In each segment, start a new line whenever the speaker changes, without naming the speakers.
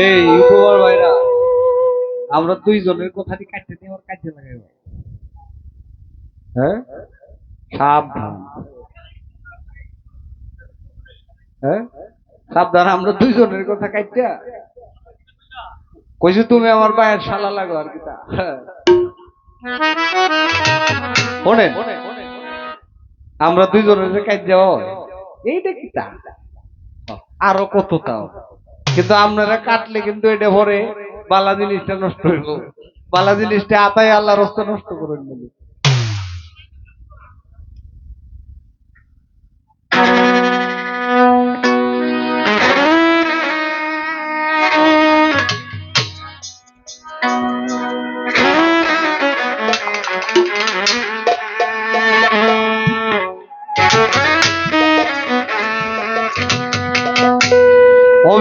এই ইউটিউবার ভাইরা আমরা দুইজনের কথাটি কাটতে আমার কাজে লাগাইব হ্যাঁ? সাবধান। হ্যাঁ? সাবধান আমরা দুইজনের কথা কাটতে। কইছি তুমি আমার পায়ের শালা লাগো আর কি তা। হ্যাঁ। শোনেন আমরা দুইজনের যে কাজ যাওয়া এইটা কি তা? আরও কত তাও কিন্তু আপনারা কাটলে কিন্তু এটা পরে বালা জিনিসটা নষ্ট হইব। বালা জিনিসটা আতাই আল্লাহ রস্তা নষ্ট করেন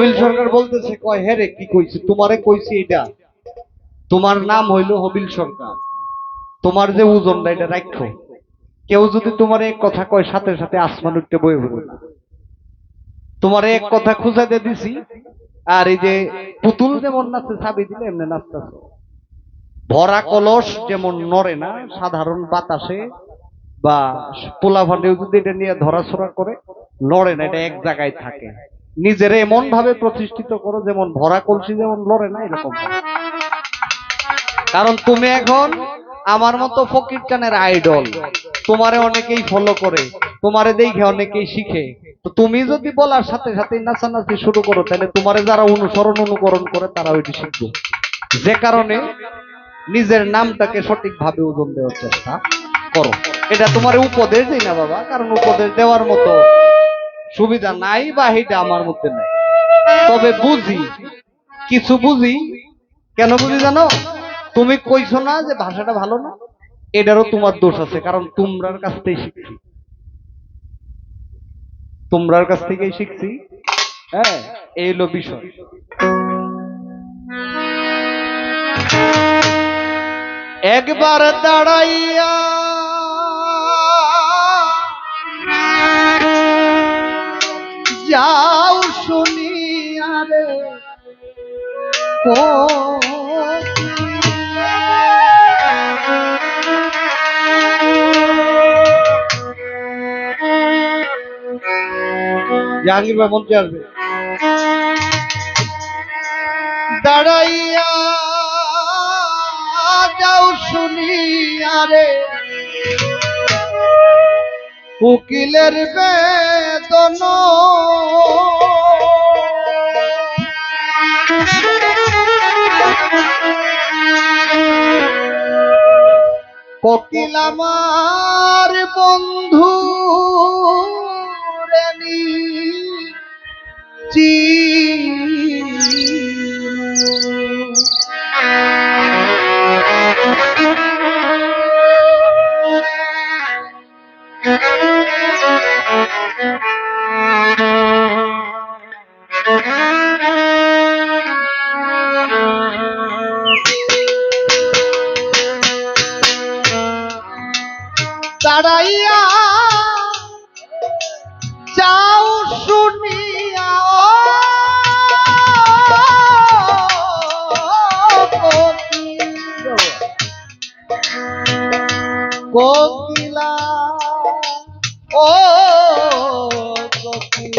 হবিল সরকার বলতেছে, কয় হ্যাঁ রে, কি কইছি? তোমারে কইছি এটা। তোমার নাম হইল হবিল সরকার। তোমার যে ওজনটা এটা রাখো কেউ যদি তোমার এক কথা কয়, সাথে সাথে আসমান উঠতে বয়ে পড়বে না। তোমার এক কথা খুঁজে দিয়ে দিছি, আর এই যে পুতুল যেমন নাচতে চাবি দিলে এমনি নাচতেছ। ভরা কলস যেমন নড়ে না, সাধারণ বাতাসে, বা পোলা ফান্ডেও যদি এটা নিয়ে ধরাছড়া করে, নড়ে না, এটা এক জায়গায় থাকে। নিজের এমন ভাবে প্রতিষ্ঠিত করো যেমন ভরা কলসি যেমন লড়ে না এরকম। কারণ তুমি এখন আমার মতো ফকির চানের আইডল। তোমারে অনেকেই ফলো করে, তোমারে দেখে অনেকেই শিখে। তো তুমি যদি বলার সাথে সাথে নাচানাচি শুরু করো, তাহলে তোমারে যারা অনুসরণ অনুকরণ করে, তারা ওইটি শিখবে। যে কারণে নিজের নামটাকে সঠিকভাবে ওজন দেওয়ার চেষ্টা করো। এটা তোমার উপদেশ দিই না বাবা, কারণ উপদেশ দেওয়ার মতো সুবিধা নাই বা এটা আমার মধ্যে নাই। তবে বুঝি, কিছু বুঝি। কেন বুঝি জানো? তুমি কইছো না যে ভাষাটা ভালো না? এটারও তোমার দোষ আছে, কারণ তোমরার কাছ থেকেই শিখছি। তোমরার কাছ থেকেই শিখছি। হ্যাঁ এই হলো বিষয়। একবার দাঁড়াইয়া যাও শুনিয়া রে জাহাঙ্গীর ভাই মন্ত্রী আসবে। দাঁড়াইয়া যাও শুনিয়া রে উকিলের বেদন কোকিল আমার বন্ধু রানী দাঁড়াইয়া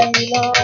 কোকিলা দাঁড়াইয়া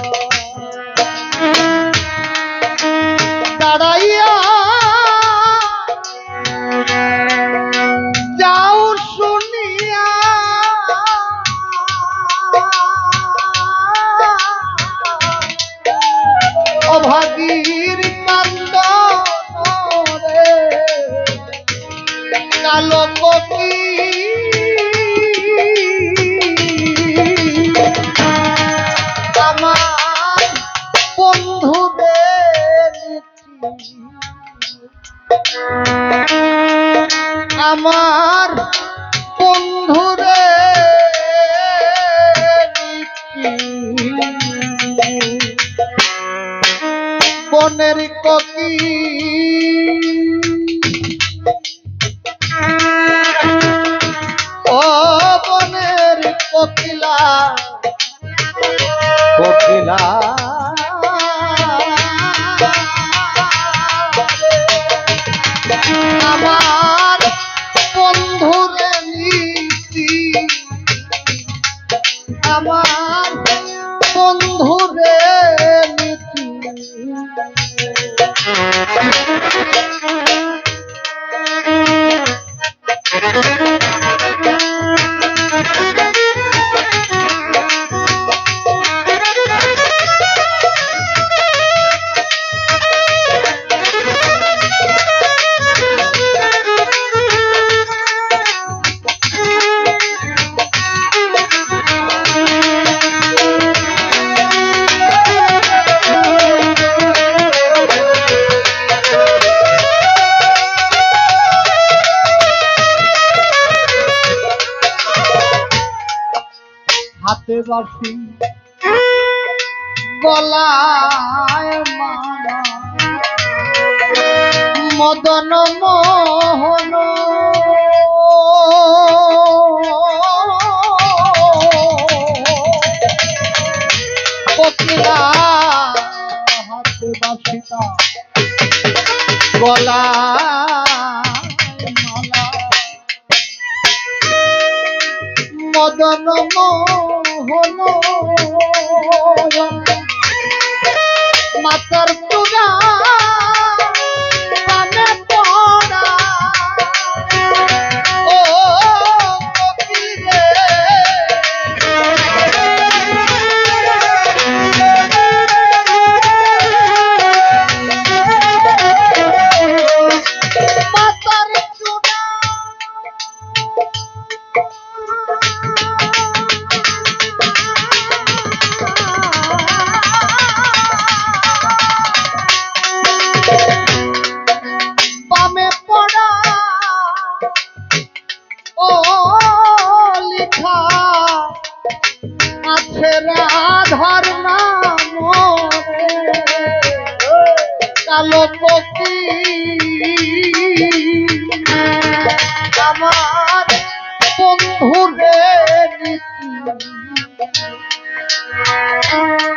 Thank you. বলতে গলায় মদন মোহন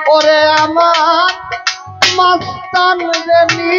ওরে আমার মাস্তান জানি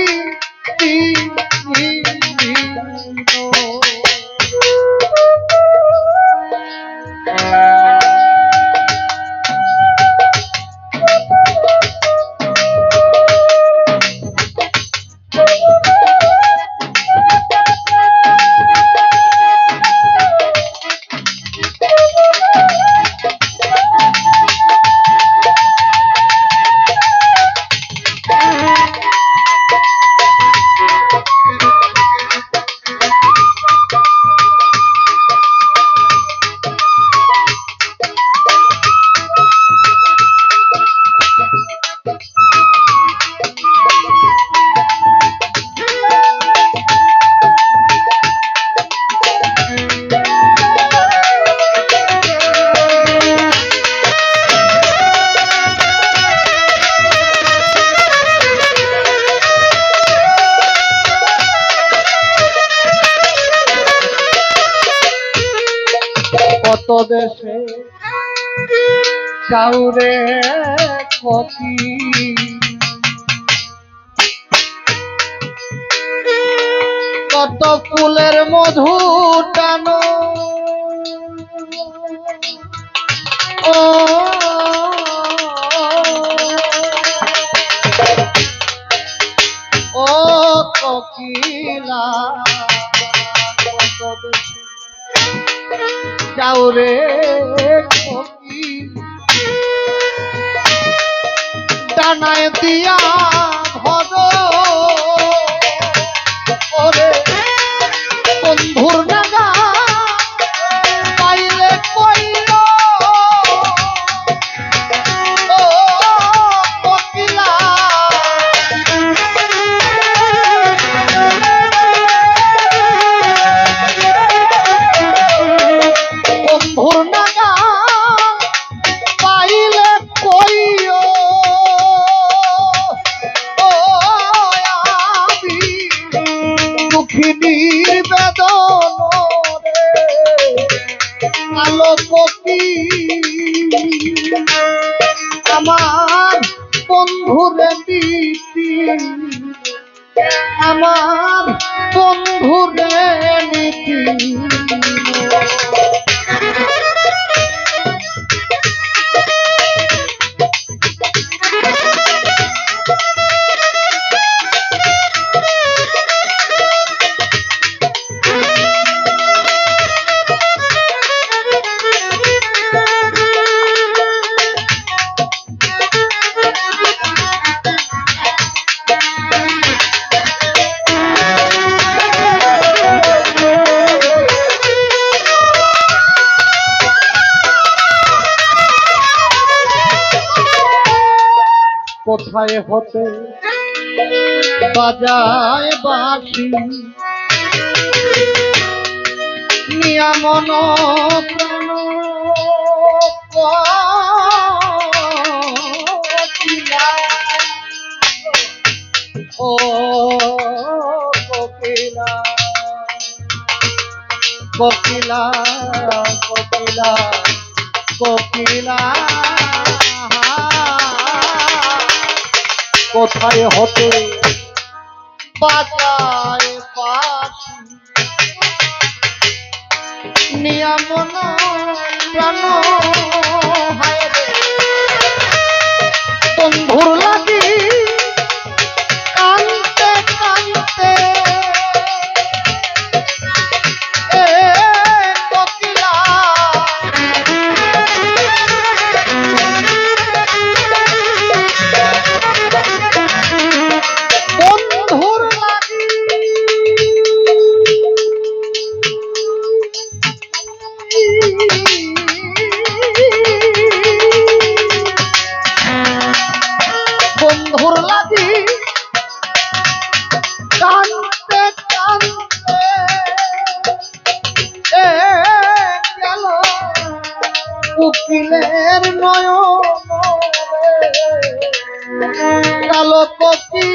দেশে চাউরে কচি। কত ফুলের মধু টানো যাও রে ডানায় দিয়া কোথায় হতে বাজায় বাসি নিয়ামন কোথায় হতে? বাজায় পাখি। নিয়ম প্রাণ। কালো কপি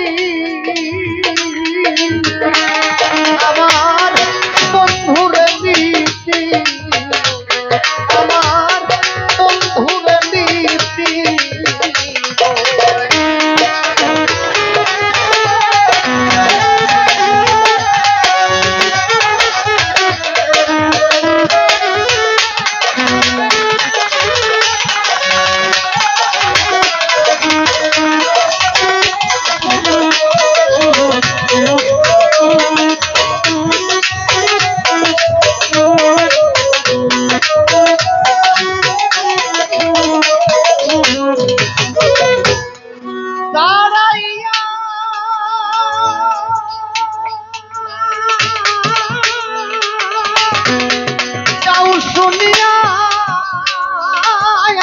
যাও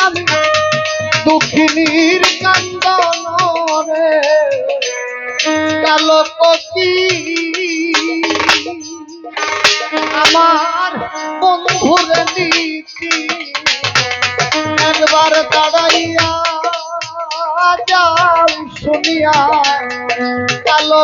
আমি দুঃখিনীর কান্দন রে কালো কচি আমার বন্ধুর নীতি একবার দাঁড়াইয়া যাও শুনিয়া কালো